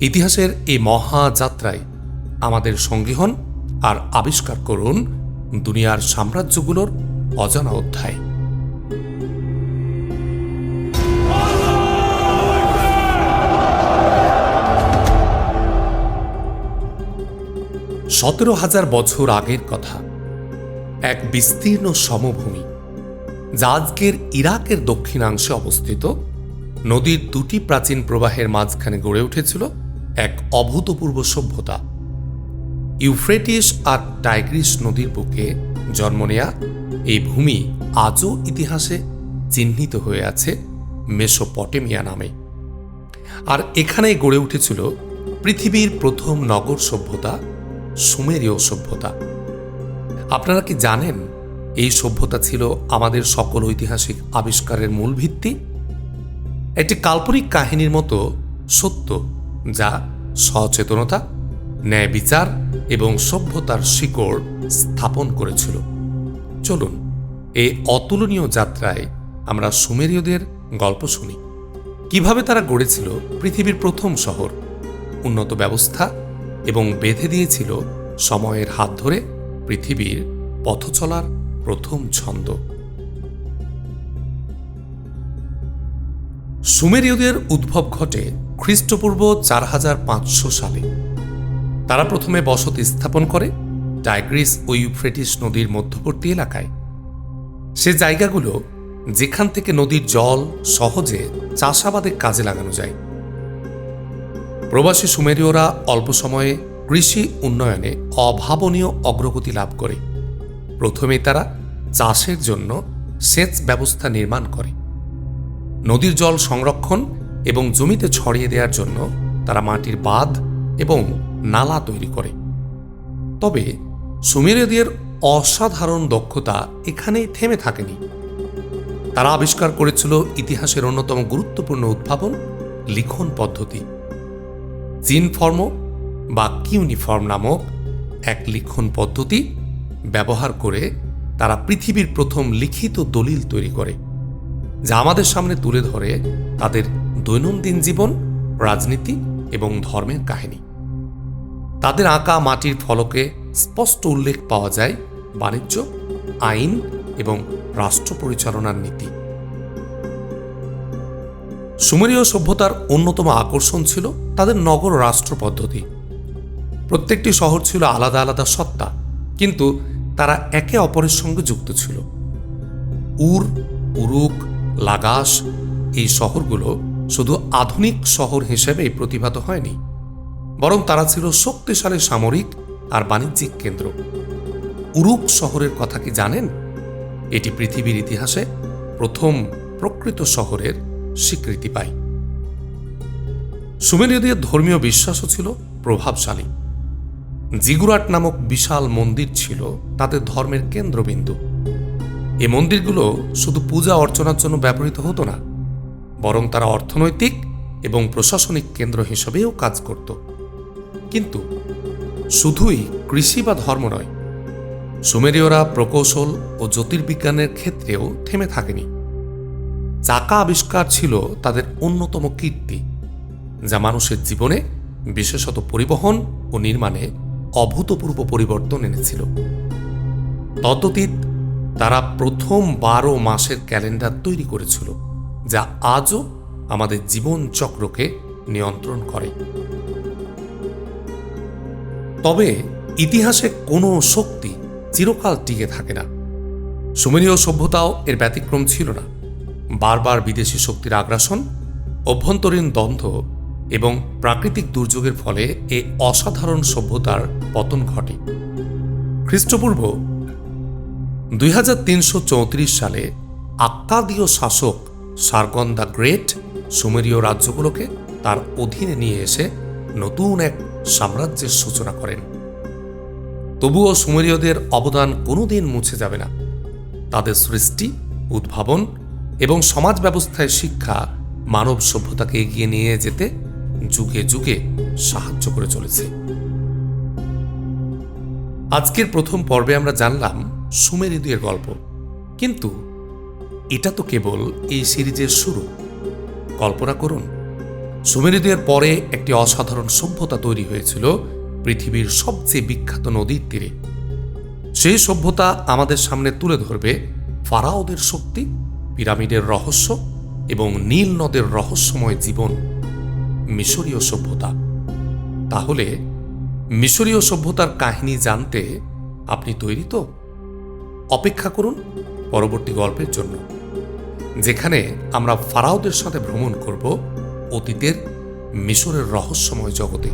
ইতিহাসের এই মহা যাত্রায় আমাদের সঙ্গী হন আর আবিষ্কার করুন দুনিয়ার সাম্রাজ্যগুলোর অজানা অধ্যায়। সতেরো হাজার বছর আগের কথা, এক বিস্তীর্ণ সমভূমি যা আজকের ইরাকের দক্ষিণাংশে অবস্থিত, নদীর দুটি প্রাচীন প্রবাহের মাঝখানে গড়ে উঠেছিল এক অভূতপূর্ব সভ্যতা। ইউফ্রেটিস আর টাইগ্রিস নদীর বুকে জন্ম নেয়া এই ভূমি আজও ইতিহাসে চিহ্নিত হয়ে আছে মেসোপটেমিয়া নামে। আর এখানেই গড়ে উঠেছিল পৃথিবীর প্রথম নগর সভ্যতা, সুমেরীয় সভ্যতা। আপনারা কি জানেন এই সভ্যতা ছিল আমাদের সকল ঐতিহাসিক আবিষ্কারের মূল ভিত্তি? একটি কাল্পনিক কাহিনীর মতো সত্য যা সচেতনতা, ন্যায় বিচার এবং সভ্যতার শিকড় স্থাপন করেছিল। চলুন, এই অতুলনীয় যাত্রায় আমরা সুমেরীয়দের গল্প শুনি। কীভাবে তারা গড়েছিল পৃথিবীর প্রথম শহর, উন্নত ব্যবস্থা এবং বেঁধে দিয়েছিল সময়ের হাত ধরে পৃথিবীর পথ চলার প্রথম ছন্দ। সুমেরীয়দের উদ্ভব ঘটে খ্রিস্টপূর্ব চার হাজার পাঁচশো সালে। তারা প্রথমে বসতি স্থাপন করে টাইগ্রিস ও ইউফ্রেটিস নদীর মধ্যবর্তী এলাকায়। সে জায়গাগুলো যেখান থেকে নদীর জল সহজে চাষাবাদে কাজে লাগানো যায়। প্রবাসী সুমেরীয়রা অল্প সময়ে কৃষি উন্নয়নে অভাবনীয় অগ্রগতি লাভ করে। প্রথমে তারা চাষের জন্য সেচ ব্যবস্থা নির্মাণ করে। নদীর জল সংরক্ষণ এবং জমিতে ছড়িয়ে দেওয়ার জন্য তারা মাটির বাঁধ এবং নালা তৈরি করে। তবে সুমেরীয়দের অসাধারণ দক্ষতা এখানেই থেমে থাকেনি। তারা আবিষ্কার করেছিল ইতিহাসের অন্যতম গুরুত্বপূর্ণ উদ্ভাবন লিখন পদ্ধতি। জিনফর্ম বা কিউনিফর্ম নামক এক লিখন পদ্ধতি ব্যবহার করে তারা পৃথিবীর প্রথম লিখিত দলিল তৈরি করে। যা আমাদের সামনে তুলে ধরে তাদের দৈনন্দিন জীবন, রাজনীতি এবং ধর্মের কাহিনী। তাদের আঁকা মাটির ফলকে স্পষ্ট উল্লেখ পাওয়া যায় বাণিজ্য, আইন এবং রাষ্ট্র পরিচালনার নীতি। সুমেরীয় সভ্যতার অন্যতম আকর্ষণ ছিল তাদের নগর রাষ্ট্র পদ্ধতি। প্রত্যেকটি শহর ছিল আলাদা আলাদা সত্তা, কিন্তু তারা একে অপরের সঙ্গে যুক্ত ছিল। উর, উরুক লাগাস, এই শহরগুলো শুধু আধুনিক শহর হিসেবে প্রতিভাত হয়নি, বরং তারা ছিল শক্তিশালী সামরিক আর বাণিজ্যিক কেন্দ্র। উরুক শহরের কথা কি জানেন? এটি পৃথিবীর ইতিহাসে প্রথম প্রকৃত শহরের স্বীকৃতি পায়। সুমেরীয়দের ধর্মীয় বিশ্বাসও ছিল প্রভাবশালী। জিগুরাট নামক বিশাল মন্দির ছিল তাদের ধর্মের কেন্দ্রবিন্দু। এ মন্দিরগুলো শুধু পূজা অর্চনার জন্য ব্যবহৃত হতো না, বরং তারা অর্থনৈতিক এবং প্রশাসনিক কেন্দ্র হিসেবেও কাজ করত। কিন্তু শুধুই কৃষি বা ধর্ম নয়, সুমেরীয়রা প্রকৌশল ও জ্যোতির্বিজ্ঞানের ক্ষেত্রেও থেমে থাকেনি। চাকা আবিষ্কার ছিল তাদের অন্যতম কীর্তি, যা মানুষের জীবনে বিশেষত পরিবহন ও নির্মাণে অভূতপূর্ব পরিবর্তন এনেছিল। তততীত তারা প্রথম বারো মাসের ক্যালেন্ডার তৈরি করেছিল, যা আজও আমাদের জীবন চক্রকে নিয়ন্ত্রণ করে। তবে ইতিহাসে কোনো শক্তি চিরকাল টিকে থাকে না। সুমেরীয় সভ্যতাও এর ব্যতিক্রম ছিল না। বারবার বিদেশি শক্তির আগ্রাসন, অভ্যন্তরীণ দ্বন্দ্ব এবং প্রাকৃতিক দুর্যোগের ফলে এ অসাধারণ সভ্যতার পতন ঘটে। খ্রিস্টপূর্ব দুই হাজার তিনশো চৌত্রিশ সালে আক্কাদীয় শাসক সার্গন দ্য গ্রেট সুমেরীয় রাজ্যগুলোকে তার অধীনে নিয়ে এসে নতুন এক সাম্রাজ্যের সূচনা করেন। তবুও সুমেরীয়দের অবদান কোনোদিন মুছে যাবে না। তাদের সৃষ্টি, উদ্ভাবন এবং সমাজ ব্যবস্থায় শিক্ষা মানব সভ্যতাকে এগিয়ে নিয়ে যেতে যুগে যুগে সাহায্য করে চলেছে। আজকের প্রথম পর্বে আমরা জানলাম সুমেরীদের গল্প। কিন্তু এটা তো কেবল এই সিরিজের শুরু। কল্পনা করুন সুমেরীদের পরে একটি অসাধারণ সভ্যতা তৈরি হয়েছিল পৃথিবীর সবচেয়ে বিখ্যাত নদীর তীরে। সেই সভ্যতা আমাদের সামনে তুলে ধরবে ফারাওদের শক্তি, পিরামিডের রহস্য এবং নীল নদের রহস্যময় জীবন, মিশরীয় সভ্যতা। তাহলে মিশরীয় সভ্যতার কাহিনী জানতে আপনি তৈরি তো? অপেক্ষা করুন পরবর্তী গল্পের জন্য। যেখানে আমরা ফারাওদের সাথে ভ্রমণ করব অতীতের মিশরের রহস্যময় জগতে।